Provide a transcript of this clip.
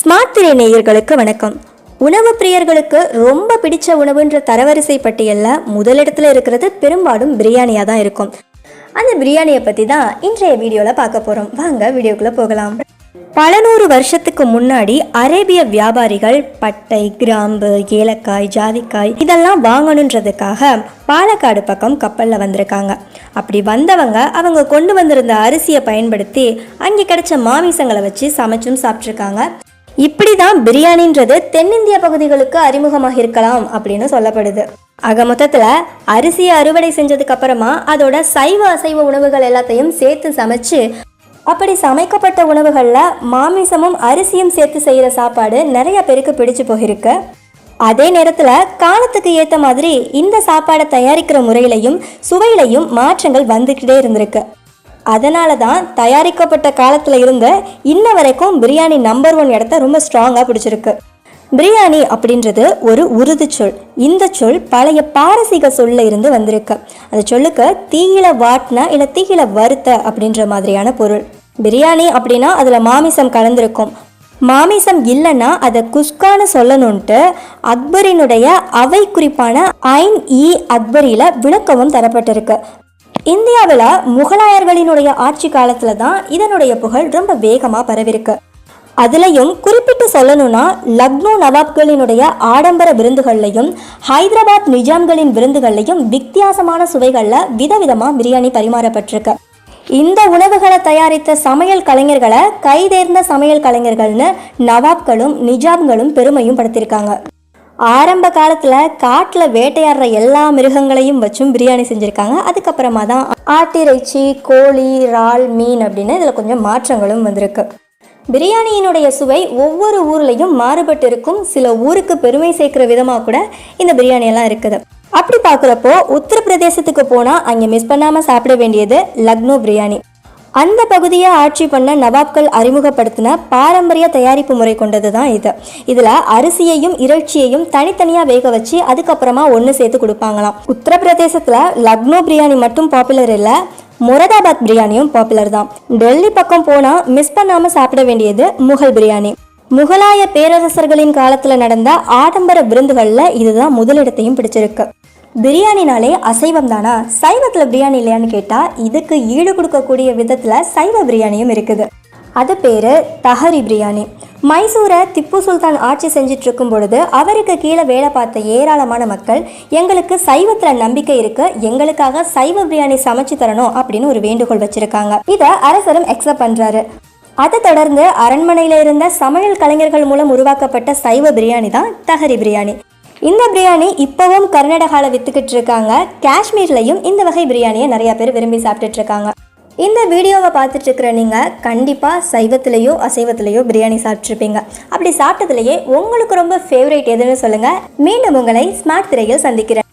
Smart திரை நேயர்களுக்கு வணக்கம். உணவு பிரியர்களுக்கு ரொம்ப பிடிச்ச உணவுன்ற தரவரிசை பட்டியலில் முதலிடத்தில் இருக்கிறது பெரும்பாலும் பிரியாணியாக தான் இருக்கும். அந்த பிரியாணியை பற்றி தான் இன்றைய வீடியோவில் பார்க்க போகிறோம் வாங்க வீடியோக்குள்ளே போகலாம். பல நூறு வருஷத்துக்கு முன்னாடி அரேபிய வியாபாரிகள் பட்டை கிராம்பு ஏலக்காய் ஜாதிக்காய் இதெல்லாம் வாங்கணுன்றதுக்காக பாலக்காடு பக்கம் கப்பலில் வந்திருக்காங்க. அப்படி வந்தவங்க அவங்க கொண்டு வந்திருந்த அரிசியை பயன்படுத்தி அங்கே கிடைச்ச மாமிசங்களை வச்சு சமைச்சும் சாப்பிட்ருக்காங்க இப்படி தான் பிரியாணின்றது தென்னிந்திய பகுதிகளுக்கு அறிமுகமாக இருக்கலாம் அப்படின்னு சொல்லப்படுது. ஆக மொத்தத்தில் அரிசியை அறுவடை செஞ்சதுக்கு அப்புறமா அதோட சைவ அசைவ உணவுகள் எல்லாத்தையும் சேர்த்து சமைச்சு அப்படி சமைக்கப்பட்ட உணவுகளில் மாமிசமும் அரிசியும் சேர்த்து செய்கிற சாப்பாடு நிறைய பேருக்கு பிடிச்சு போயிருக்கு. அதே நேரத்தில் காலத்துக்கு ஏற்ற மாதிரி இந்த சாப்பாடை தயாரிக்கிற முறையிலையும் சுவையிலையும் மாற்றங்கள் வந்துக்கிட்டே இருந்திருக்கு. அதனால தான் தயாரிக்கப்பட்ட காலத்தில் இருந்த இன்ன வரைக்கும் பிரியாணி நம்பர் ஒன் இடத்த ரொம்ப ஸ்ட்ராங்காக பிடிச்சிருக்கு. பிரியாணி அப்படின்றது ஒரு உருது சொல். இந்த சொல் பழைய பாரசீக சொல்ல இருந்து வந்திருக்கு. அந்த சொல்லுக்கு தீயில வாட்டின இல்லை தீயில வறுத்த அப்படின்ற மாதிரியான பொருள். பிரியாணி அப்படின்னா அதில் மாமிசம் கலந்திருக்கும். மாமிசம் இல்லைன்னா அதை குஸ்கான்னு சொல்லணுன்ட்டு அக்பரினுடைய அவை குறிப்பான ஐன் இ அக்பரியில் விளக்கமும் தரப்பட்டிருக்கு. இந்தியாவில் முகலாயர்களினுடைய ஆட்சி காலத்தில் தான் இதனுடைய புகழ் ரொம்ப வேகமாக பரவிருக்கு. அதுலேயும் குறிப்பிட்டு சொல்லணும்னா லக்னோ நவாப்களினுடைய ஆடம்பர விருந்துகள்லையும் ஹைதராபாத் நிஜாம்களின் விருந்துகள்லையும் வித்தியாசமான சுவைகளில் விதவிதமாக பிரியாணி பரிமாறப்பட்டிருக்கு. இந்த உணவுகளை தயாரித்த சமையல் கலைஞர்களை கைதேர்ந்த சமையல் கலைஞர்கள்னு நவாப்களும் நிஜாம்களும் பெருமையும் படுத்தியிருக்காங்க ஆரம்ப காலத்தில் காட்டில் வேட்டையாடுற எல்லா மிருகங்களையும் வச்சும் பிரியாணி செஞ்சுருக்காங்க. அதுக்கப்புறமா தான் ஆட்டிறைச்சி கோழி இறால் மீன் அப்படின்னு இதில் கொஞ்சம் மாற்றங்களும் வந்திருக்கு. பிரியாணியினுடைய சுவை ஒவ்வொரு ஊர்லேயும் மாறுபட்டு இருக்கும் சில ஊருக்கு பெருமை சேர்க்கிற விதமாக கூட இந்த பிரியாணியெல்லாம் இருக்குது. அப்படி பார்க்குறப்போ உத்தரப்பிரதேசத்துக்கு போனால் அங்கே மிஸ் பண்ணாமல் சாப்பிட வேண்டியது லக்னோ பிரியாணி. அந்த பகுதியை ஆட்சி பண்ண நவாப்கள் அறிமுகப்படுத்தின பாரம்பரிய தயாரிப்பு முறை கொண்டது தான் இது. இதில் அரிசியையும் இறைச்சியையும் தனித்தனியாக வேக வச்சு அதுக்கப்புறமா ஒன்று சேர்த்து கொடுப்பாங்களாம். உத்தரப்பிரதேசத்தில் லக்னோ பிரியாணி மட்டும் பாப்புலர் இல்லை முரதாபாத் பிரியாணியும் பாப்புலர் தான். டெல்லி பக்கம் போனால் மிஸ் பண்ணாமல் சாப்பிட வேண்டியது முகல் பிரியாணி. முகலாய பேரரசர்களின் காலத்தில் நடந்த ஆடம்பர விருந்துகளில் இதுதான் முதலிடத்தையும் பிடிச்சிருக்கு. பிரியாணினாலே அசைவம் தானா சைவத்தில் பிரியாணி இல்லையான்னு கேட்டால் இதுக்கு ஈடு கொடுக்கக்கூடிய விதத்தில் சைவ பிரியாணியும் இருக்குது. அது பேர் தஹரி பிரியாணி. மைசூரை திப்பு சுல்தான் ஆட்சி செஞ்சுட்டு இருக்கும் பொழுது அவருக்கு கீழே வேலை பார்த்த ஏராளமான மக்கள் எங்களுக்கு சைவத்தில் நம்பிக்கை இருக்கு எங்களுக்காக சைவ பிரியாணி சமைச்சு தரணும் அப்படின்னு ஒரு வேண்டுகோள் வச்சுருக்காங்க. இதை அரசரும் எக்ஸப்ட் பண்ணுறாரு அதை தொடர்ந்து அரண்மனையில் இருந்த சமையல் கலைஞர்கள் மூலம் உருவாக்கப்பட்ட சைவ பிரியாணி தான் தஹரி பிரியாணி. இந்த பிரியாணி இப்போவும் கர்நாடகாவில் வித்துக்கிட்டு இருக்காங்க காஷ்மீர்லையும் இந்த வகை பிரியாணியை நிறையா பேர் விரும்பி சாப்பிட்டுட்டு இருக்காங்க இந்த வீடியோவை பார்த்துட்டு இருக்கிற நீங்கள் கண்டிப்பாக சைவத்திலேயோ அசைவத்திலேயோ பிரியாணி சாப்பிட்ருப்பீங்க அப்படி சாப்பிட்டதுலேயே உங்களுக்கு ரொம்ப ஃபேவரேட் எதுன்னு சொல்லுங்கள் மீண்டும் உங்களை ஸ்மார்ட் திரையில் சந்திக்கிறேன்.